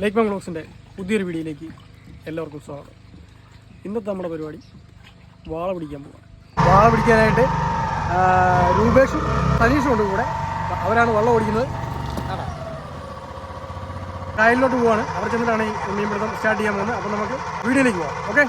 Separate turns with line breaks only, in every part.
ലേക്ക് മാം ബ്ലോഗ്സിന്റെ പുതിയൊരു വീഡിയോയിലേക്ക് എല്ലാവർക്കും സ്വാഗതം. ഇന്നത്തെ നമ്മുടെ പരിപാടി വാള പിടിക്കാൻ പോവാം വാള പിടിക്കാനായിട്ട് രൂപേഷും സനീഷും ഉണ്ട് കൂടെ. അവരാണ് വള്ളം ഓടിക്കുന്നത്. കായലിലോട്ട് പോവാണ്. അവർ ചെന്നിട്ടാണ് ഈ മീൻപിടുത്തം സ്റ്റാർട്ട് ചെയ്യാൻ പോകുന്നത്. അപ്പോൾ നമുക്ക് വീഡിയോയിലേക്ക് പോവാം. ഓക്കെ?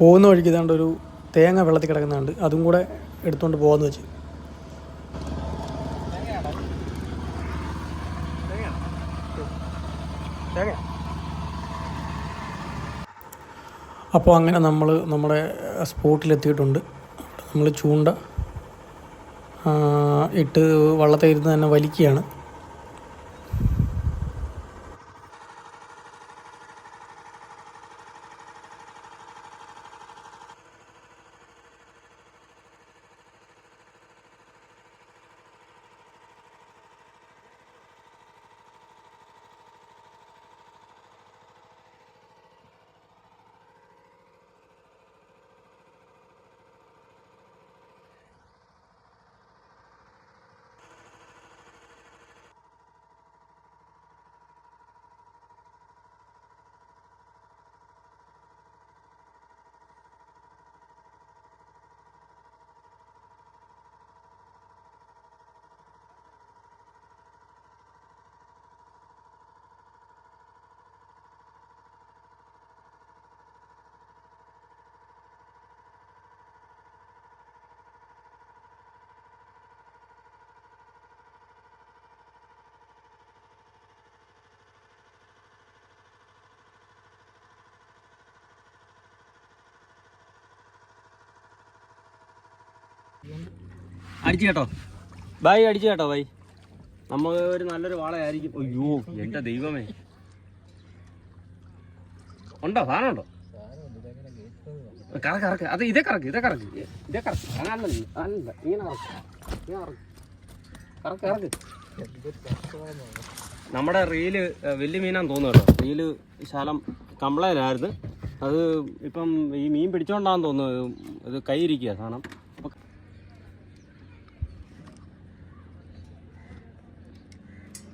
പോകുന്ന വഴിക്ക് ഇതാണ്ട് ഒരു തേങ്ങ വെള്ളത്തിൽ കിടക്കുന്നുണ്ട് അതും കൂടെ എടുത്തുകൊണ്ട് പോകാമെന്ന് വെച്ച്. അപ്പോൾ അങ്ങനെ നമ്മൾ നമ്മുടെ സ്പോട്ടിലെത്തിയിട്ടുണ്ട്. നമ്മൾ ചൂണ്ട ഇട്ട് വള്ളത്തെ ഇരുന്ന് തന്നെ വലിക്കുകയാണ്.
അടിച്ചു കേട്ടോ. ബൈ അടിച്ചു കേട്ടോ ബൈ. നമ്മ ഒരു നല്ലൊരു വാളയായിരിക്കും. അയ്യോ എന്റെ ദൈവമേ. ഉണ്ടോ? സാധനം ഉണ്ടോ? കറക്ക് കറക്ക്. അത് ഇതേ കറക്ക് ഇതേ കറക്ക്. ഇതേ കറക്ക്. അതല്ല ഇങ്ങനെ കറക്ക്. കറക്ക്. നമ്മുടെ റീൽ വലിയ മീനാന്ന് തോന്നുന്നു കേട്ടോ. റീൽ ശാലം കംപ്ലൈന്റ് ആയിരുന്നു അത് ഇപ്പം ഈ മീൻ പിടിച്ചോണ്ടാന്ന് തോന്നുന്നു. ഇത് കൈയിരിക്കുക സാധനം അപ്പൊ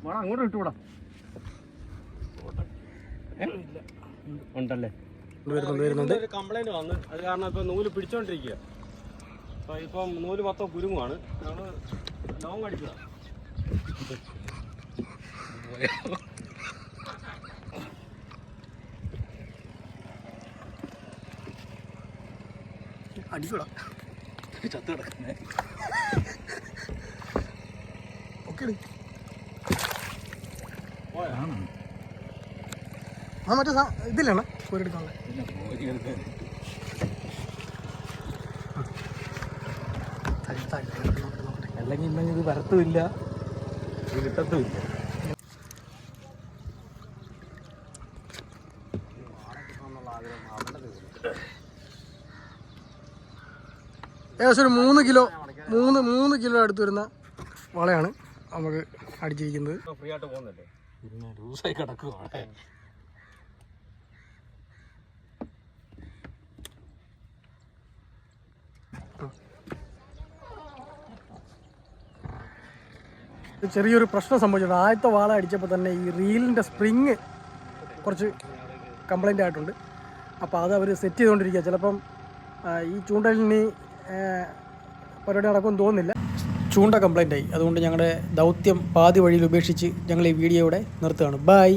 വേണം അങ്ങോട്ട് ഇട്ടുകൂടാ?
ഉണ്ടല്ലേ?
വരുന്നുണ്ട് വരുന്നുണ്ട്.
ഒരു കംപ്ലൈന്റ് വന്ന്. അത് കാരണം ഇപ്പൊ നൂൽ പിടിച്ചോണ്ടിരിക്കുക അപ്പൊ ഇപ്പം നൂൽ മൊത്തം കുരുങ്ങുവാണ്. നമ്മൾ ലോങ് അടിച്ചതാ.
അടിക്കൂടാ
ചത്ത് കിടക്കുന്നേ.
ഓക്കെ ആ മറ്റേ ഇതില്ലാണ് കോരെടുക്കാനുള്ള
അല്ലെങ്കിൽ ഇന്നെങ്കിൽ ഇത് വരത്തുമില്ല. ഇത് കിട്ടത്തുമില്ല.
ഏകദേശം ഒരു മൂന്ന് കിലോ മൂന്ന് മൂന്ന് കിലോ അടുത്ത് വരുന്ന വളയാണ് നമുക്ക് അടിച്ചിരിക്കുന്നത്.
ഫ്രീ ആയിട്ട് പോകുന്നല്ലേ?
പിന്നെ ലൂസായി കിടക്കുവാണ്.
ചെറിയൊരു പ്രശ്നം സംഭവിച്ചിട്ടുണ്ട്. ആദ്യത്തെ വാള അടിച്ചപ്പോൾ തന്നെ ഈ റീലിന്റെ സ്പ്രിങ് കുറച്ച് കംപ്ലൈന്റ് ആയിട്ടുണ്ട്. അപ്പോൾ അത് അവർ സെറ്റ് ചെയ്തുകൊണ്ടിരിക്കുക ചിലപ്പം ഈ ചൂണ്ടലിന് പരിപാടി നടക്കുമെന്ന് തോന്നുന്നില്ല. ചൂണ്ട കംപ്ലൈന്റ് ആയി. അതുകൊണ്ട് ഞങ്ങളുടെ ദൗത്യം പാതി വഴിയിൽ ഉപേക്ഷിച്ച് ഞങ്ങൾ ഈ വീഡിയോ ഇവിടെ നിർത്തുകയാണ്. ബൈ